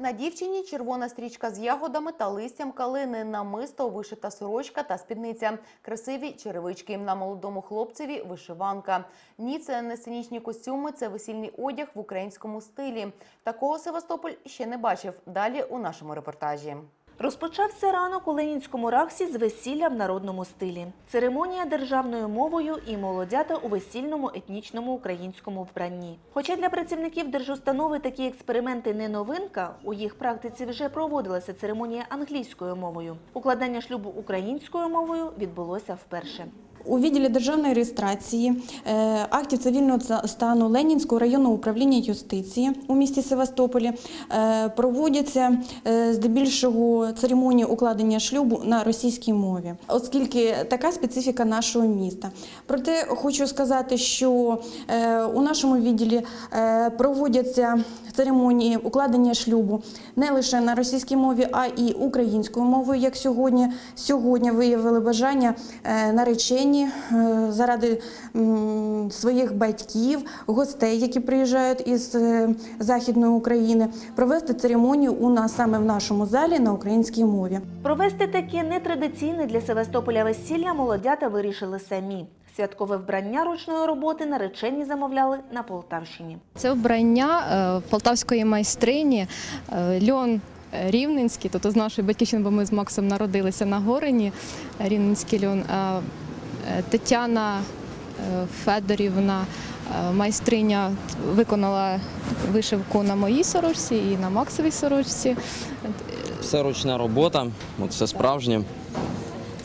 На дівчині червона стрічка з ягодами та листям калини, намисто, вишита сорочка та спідниця, красиві черевички. На молодому хлопцеві вишиванка. Ні, це не сценічні костюми, це весільний одяг в українському стилі. Такого Севастополь ще не бачив. Далі у нашому репортажі. Розпочався ранок у Ленінському раксі з весілля в народному стилі. Церемонія державною мовою і молодята у весільному етнічному українському вбранні. Хоча для працівників держустанови такі експерименти не новинка, у їх практиці вже проводилася церемонія англійською мовою. Укладання шлюбу українською мовою відбулося вперше. У відділі державної реєстрації е, актів цивільного стану Ленінського районного управління юстиції у місті Севастополі е, проводяться е, здебільшого церемонії укладення шлюбу на російській мові, оскільки така специфіка нашого міста. Проте хочу сказати, що у нашому відділі проводяться церемонії укладення шлюбу не лише на російській мові, а і українською мовою, як сьогодні. Сьогодні виявили бажання наречені е, заради своїх батьків, гостей, які приїжджають із е, Західної України, провести церемонію у нас саме в нашому залі на українській мові. Провести таке нетрадиційне для Севастополя весілля молодята вирішили самі. Святкове вбрання ручної роботи наречені замовляли на Полтавщині. Це вбрання е, полтавської майстрині льон. Рівненський, тобто з нашої батьківщини, бо ми з Максом народилися на Горині, Рівненський льон. Е, Тетяна е, Федорівна, е, майстриня, виконала вишивку на моїй сорочці і на Максовій сорочці. Все ручна робота, от все справжнє.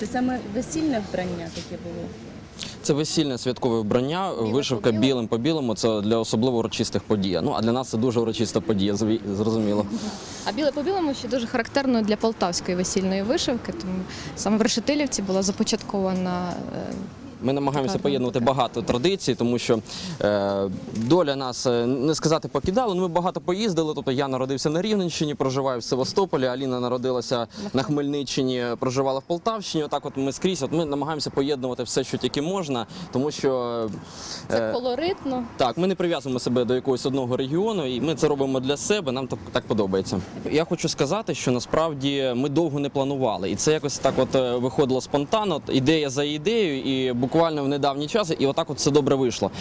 Це саме весільне вбрання таке було. Це весільне святкове вбрання, вишивка білим по білому. Це для особливо урочистих подій. Ну а для нас це дуже урочиста подія, зрозуміло. А біле по білому ще дуже характерно для полтавської весільної вишивки, тому саме в Решетилівці була започаткована е, Ми намагаємося поєднувати багато традицій, тому що е, доля нас е, не сказати покидала. але Ми багато поїздили. Тобто я народився на Рівненщині, проживаю в Севастополі. Аліна народилася на Хмельниччині, проживала в Полтавщині. Отак, от ми скрізь. От ми намагаємося поєднувати все, що тільки можна, тому що це е, колоритно. Так, ми не прив'язуємо себе до якогось одного регіону, і ми це робимо для себе. Нам так, так подобається. Я хочу сказати, що насправді ми довго не планували, і це якось так, от виходило спонтанно. Ідея за ідеєю, і буквально в недавній час, і отак от все добре вийшло.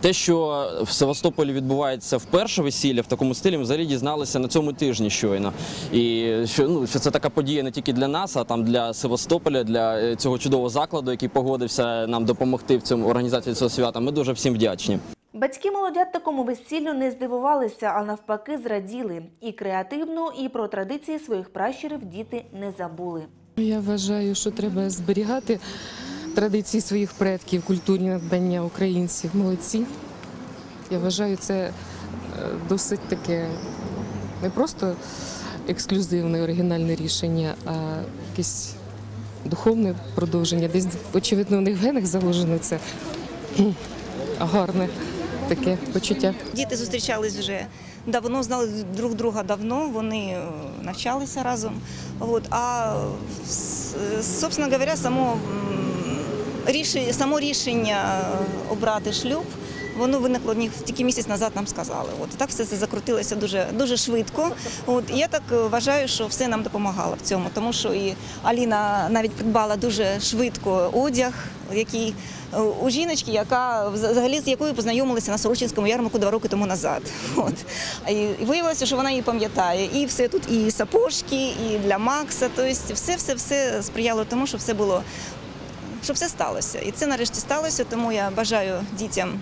Те, що в Севастополі відбувається вперше весілля в такому стилі, ми взагалі дізналися на цьому тижні щойно. І що ну що це така подія не тільки для нас, а там для Севастополя, для е, цього чудового закладу, який погодився нам допомогти в цьому організації цього свята. Ми дуже всім вдячні. Батьки молодят такому весіллю не здивувалися, а навпаки зраділи. І креативно, і про традиції своїх пращурів діти не забули. Я вважаю, що треба зберігати традиції своїх предків, культурні надбання українців. Молодці. Я вважаю, це е, досить таке не просто ексклюзивне оригінальне рішення, а якесь духовне продовження. Десь, очевидно, в них в генах заложено це гарне таке почуття. Діти зустрічались вже давно, знали друг друга давно, вони е, навчалися разом. От, а собственно говоря, само, само рішення обрати шлюб. Воно виникло тільки місяць назад нам сказали. От так все це закрутилося дуже дуже швидко. От я так е, вважаю, що все нам допомагало в цьому, тому що і Аліна навіть придбала дуже швидко одяг, який е, у жіночки, яка взагалі з якою познайомилися на Сорочинському ярмарку два роки тому назад. От і виявилося, що вона її пам'ятає. І все тут і сапожки, і для Макса. Тобто, все, все, все сприяло тому, що все було, щоб все сталося. І це нарешті сталося. Тому я бажаю дітям,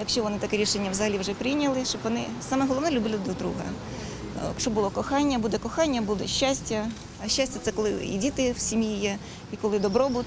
якщо вони таке рішення взагалі вже прийняли, щоб вони саме головне любили друг друга. Е, Якщо було кохання, буде кохання, буде щастя. А щастя це коли і діти в сім'ї є, і коли добробут,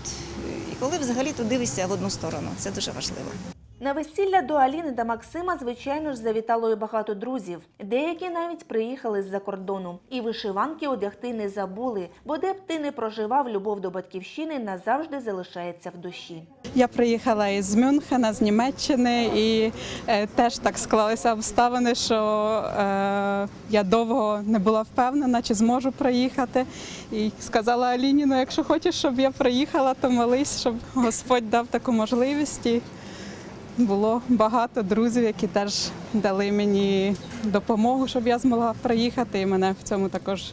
і коли взагалі ти дивишся в одну сторону. Це дуже важливо. На весілля до Аліни та Максима, звичайно ж, завітало і багато друзів. Деякі навіть приїхали з-за кордону. І вишиванки одягти не забули, бо де б ти не проживав, любов до батьківщини назавжди залишається в душі. Я приїхала із Мюнхена, з Німеччини, і е, теж так склалися обставини, що е, я довго не була впевнена, чи зможу приїхати. І сказала Аліні, ну якщо хочеш, щоб я приїхала, то молись, щоб Господь дав таку можливість. Було багато друзів, які теж дали мені допомогу, щоб я змогла приїхати. І мене в цьому також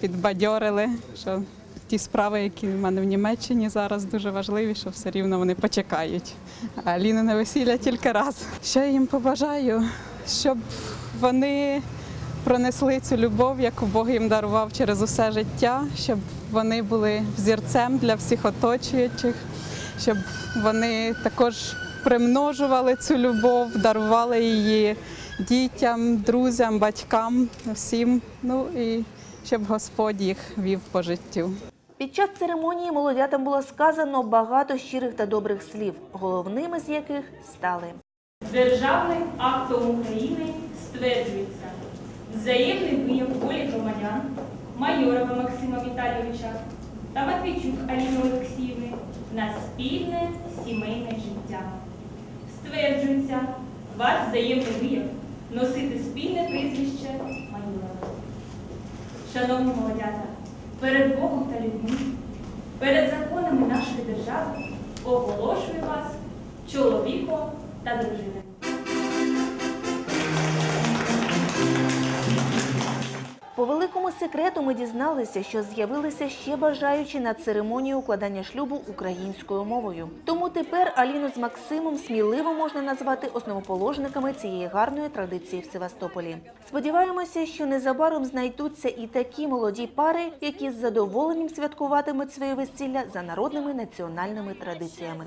підбадьорили, що ті справи, які в мене в Німеччині зараз дуже важливі, що все рівно вони почекають. А Лінине весілля тільки раз. Що я їм побажаю, щоб вони пронесли цю любов, яку Бог їм дарував через усе життя, щоб вони були взірцем для всіх оточуючих, щоб вони також примножували цю любов, дарували її дітям, друзям, батькам, всім. Ну і щоб Господь їх вів по життю. Під час церемонії молодятам було сказано багато щирих та добрих слів, головними з яких стали. Державним актом України стверджується взаємний вияв волі громадян Майорова Максима Віталійовича та Матвійчук Аліни Олексіївни на спільне сімейне життя. Стверджується ваш взаємний вияв носити спільне прізвище майора. Шановні молодята, перед Богом та людьми, перед законами нашої держави оголошую вас чоловіком та дружиною. По великому секрету ми дізналися, що з'явилися ще бажаючі на церемонію укладання шлюбу українською мовою. Тому тепер Аліну з Максимом сміливо можна назвати основоположниками цієї гарної традиції в Севастополі. Сподіваємося, що незабаром знайдуться і такі молоді пари, які з задоволенням святкуватимуть своє весілля за народними національними традиціями.